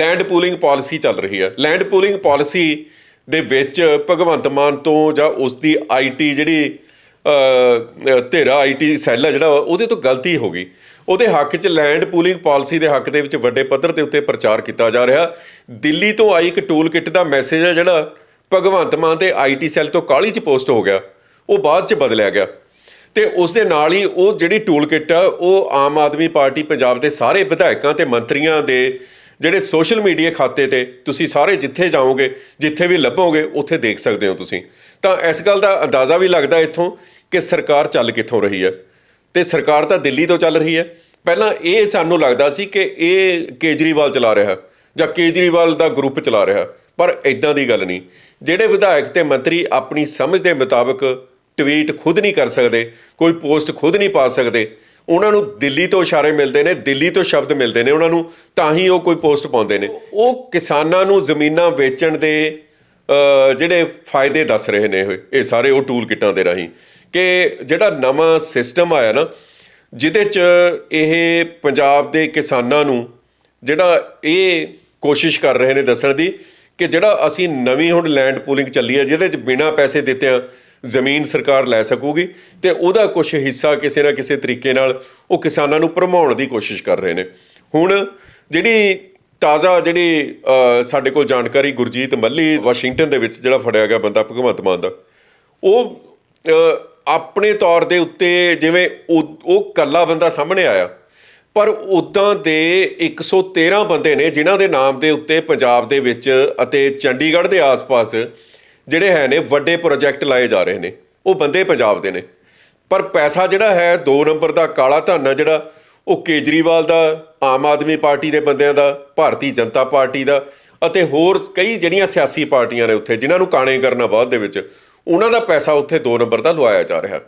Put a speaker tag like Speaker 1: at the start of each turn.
Speaker 1: Land pooling policy ਚੱਲ ਰਹੀ ਹੈ। ਲੈਂਡ ਪੂਲਿੰਗ ਪਾਲਿਸੀ ਦੇ ਵਿੱਚ ਭਗਵੰਤ ਮਾਨ ਤੋਂ ਜਾਂ ਉਸ ਦੀ ਆਈਟੀ ਜਿਹੜੀ ਅ, ਧੇਰਾ ਆਈਟੀ ਸੈੱਲ ਹੈ ਜਿਹੜਾ ਉਹਦੇ ਤੋਂ ਗਲਤੀ ਹੋ ਗਈ। ਉਹਦੇ ਹੱਕ 'ਚ ਲੈਂਡ ਪੂਲਿੰਗ ਪਾਲਿਸੀ ਦੇ ਹੱਕ ਦੇ ਵਿੱਚ ਵੱਡੇ ਪੱਧਰ ਦੇ ਉੱਤੇ ਪ੍ਰਚਾਰ ਕੀਤਾ ਜਾ ਰਿਹਾ। ਦਿੱਲੀ ਤੋਂ ਆਈ ਇੱਕ ਟੂਲ ਕਿੱਟ ਦਾ ਮੈਸੇਜ ਹੈ ਜਿਹੜਾ ਭਗਵੰਤ ਮਾਨ ਦੇ ਆਈਟੀ ਸੈੱਲ ਤੋਂ ਕਾਲੀ 'ਚ ਪੋਸਟ ਹੋ ਗਿਆ। ਉਹ ਬਾਅਦ 'ਚ ਬਦਲਿਆ ਗਿਆ। ਤੇ ਉਸ ਦੇ ਨਾਲ ਹੀ ਉਹ ਜਿਹੜੀ ਟੂਲ ਕਿੱਟ ਆ ਉਹ ਆਮ ਆਦਮੀ ਪਾਰਟੀ ਪੰਜਾਬ ਦੇ ਸਾਰੇ ਵਿਧਾਇਕਾਂ ਤੇ ਮੰਤਰੀਆਂ ਦੇ ਜਿਹੜੇ ਸੋਸ਼ਲ ਮੀਡੀਆ ਖਾਤੇ ਤੇ ਤੁਸੀਂ ਸਾਰੇ ਜਿੱਥੇ ਜਾਓਗੇ, ਜਿੱਥੇ ਵੀ ਲੱਭੋਗੇ, ਉੱਥੇ ਦੇਖ ਸਕਦੇ ਹੋ ਤੁਸੀਂ। ਤਾਂ ਇਸ ਗੱਲ ਦਾ ਅੰਦਾਜ਼ਾ ਵੀ ਲੱਗਦਾ ਇੱਥੋਂ ਕਿ ਸਰਕਾਰ ਚੱਲ ਕਿੱਥੋਂ ਰਹੀ ਹੈ। ਤੇ ਸਰਕਾਰ ਤਾਂ ਦਿੱਲੀ ਤੋਂ ਚੱਲ ਰਹੀ ਹੈ। ਪਹਿਲਾਂ ਇਹ ਸਾਨੂੰ ਲੱਗਦਾ ਸੀ ਕਿ ਇਹ ਕੇਜਰੀਵਾਲ ਚਲਾ ਰਿਹਾ ਜਾਂ ਕੇਜਰੀਵਾਲ ਦਾ ਗਰੁੱਪ ਚਲਾ ਰਿਹਾ, ਪਰ ਇਦਾਂ ਦੀ ਗੱਲ ਨਹੀਂ। ਜਿਹੜੇ ਵਿਧਾਇਕ ਤੇ ਮੰਤਰੀ ਆਪਣੀ ਸਮਝ ਦੇ ਮੁਤਾਬਕ ਟਵੀਟ ਖੁਦ ਨਹੀਂ ਕਰ ਸਕਦੇ, ਕੋਈ ਪੋਸਟ ਖੁਦ ਨਹੀਂ ਪਾ ਸਕਦੇ ਉਹਨਾਂ ਨੂੰ ਦਿੱਲੀ ਤੋਂ ਇਸ਼ਾਰੇ ਮਿਲਦੇ ਨੇ, ਦਿੱਲੀ ਤੋਂ ਸ਼ਬਦ ਮਿਲਦੇ ਨੇ, ਉਹਨਾਂ ਨੂੰ ਤਾਂ ਹੀ ਉਹ ਕੋਈ ਪੋਸਟ ਪਾਉਂਦੇ ਨੇ। ਉਹ ਕਿਸਾਨਾਂ ਨੂੰ ਜ਼ਮੀਨਾਂ ਵੇਚਣ ਦੇ ਜਿਹੜੇ ਫਾਇਦੇ ਦੱਸ ਰਹੇ ਨੇ ਇਹ ਇਹ ਸਾਰੇ ਉਹ ਟੂਲ ਕਿੱਟਾਂ ਦੇ ਰਾਹੀਂ। ਕਿ ਜਿਹੜਾ ਨਵਾਂ ਸਿਸਟਮ ਆਇਆ ਨਾ, ਜਿਹਦੇ 'ਚ ਇਹ ਪੰਜਾਬ ਦੇ ਕਿਸਾਨਾਂ ਨੂੰ ਜਿਹੜਾ ਇਹ ਕੋਸ਼ਿਸ਼ ਕਰ ਰਹੇ ਨੇ ਦੱਸਣ ਦੀ, ਕਿ ਜਿਹੜਾ ਅਸੀਂ ਨਵੀਂ ਹੁਣ ਲੈਂਡ ਪੂਲਿੰਗ ਚੱਲੀ ਹੈ, ਜਿਹਦੇ 'ਚ ਬਿਨਾਂ ਪੈਸੇ ਦਿੱਤਿਆਂ ਜ਼ਮੀਨ ਸਰਕਾਰ ਲੈ ਸਕੂਗੀ ਤੇ ਉਹਦਾ ਕੁਝ ਹਿੱਸਾ ਕਿਸੇ ਨਾ ਕਿਸੇ ਤਰੀਕੇ ਨਾਲ ਉਹ ਕਿਸਾਨਾਂ ਨੂੰ ਭਰਮਾਉਣ ਦੀ ਕੋਸ਼ਿਸ਼ ਕਰ ਰਹੇ ਨੇ। ਹੁਣ ਜਿਹੜੀ ਤਾਜ਼ਾ ਜਿਹੜੀ ਸਾਡੇ ਕੋਲ ਜਾਣਕਾਰੀ ਗੁਰਜੀਤ ਮੱਲੀ ਵਾਸ਼ਿੰਗਟਨ ਦੇ ਵਿੱਚ ਜਿਹੜਾ ਫੜਿਆ ਗਿਆ ਬੰਦਾ ਭਗਵੰਤ ਮਾਨ ਦਾ, ਉਹ ਆਪਣੇ ਤੌਰ ਦੇ ਉੱਤੇ ਜਿਵੇਂ ਉਹ ਉਹ ਕੱਲਾ ਬੰਦਾ ਸਾਹਮਣੇ ਆਇਆ, ਪਰ ਉਦਾਂ ਦੇ 113 ਬੰਦੇ ਨੇ ਜਿਨ੍ਹਾਂ ਦੇ ਨਾਮ ਦੇ ਉੱਤੇ ਪੰਜਾਬ ਦੇ ਵਿੱਚ ਅਤੇ ਚੰਡੀਗੜ੍ਹ ਦੇ ਆਸ-ਪਾਸ ਜਿਹੜੇ ਹੈ ਨੇ, ਵੱਡੇ ਪ੍ਰੋਜੈਕਟ ਲਾਏ ਜਾ ਰਹੇ ਨੇ, ਉਹ ਬੰਦੇ ਪੰਜਾਬ ਦੇ ਨੇ। ਪਰ ਪੈਸਾ ਜਿਹੜਾ ਹੈ 2 ਨੰਬਰ ਦਾ ਕਾਲਾ ਧਨ ਆ ਜਿਹੜਾ, ਉਹ ਕੇਜਰੀਵਾਲ ਦਾ, ਆਮ ਆਦਮੀ ਪਾਰਟੀ ਦੇ ਬੰਦਿਆਂ ਦਾ, ਭਾਰਤੀ ਜਨਤਾ ਪਾਰਟੀ ਦਾ, ਅਤੇ ਹੋਰ ਕਈ ਜਿਹੜੀਆਂ ਸਿਆਸੀ ਪਾਰਟੀਆਂ ਨੇ ਉੱਥੇ, ਜਿਨ੍ਹਾਂ ਨੂੰ ਕਾਣੇ ਕਰਨਾ ਬਾਅਦ ਦੇ ਵਿੱਚ, ਉਹਨਾਂ ਦਾ ਪੈਸਾ ਉੱਥੇ 2 ਨੰਬਰ ਦਾ ਲਵਾਇਆ ਜਾ ਰਿਹਾ।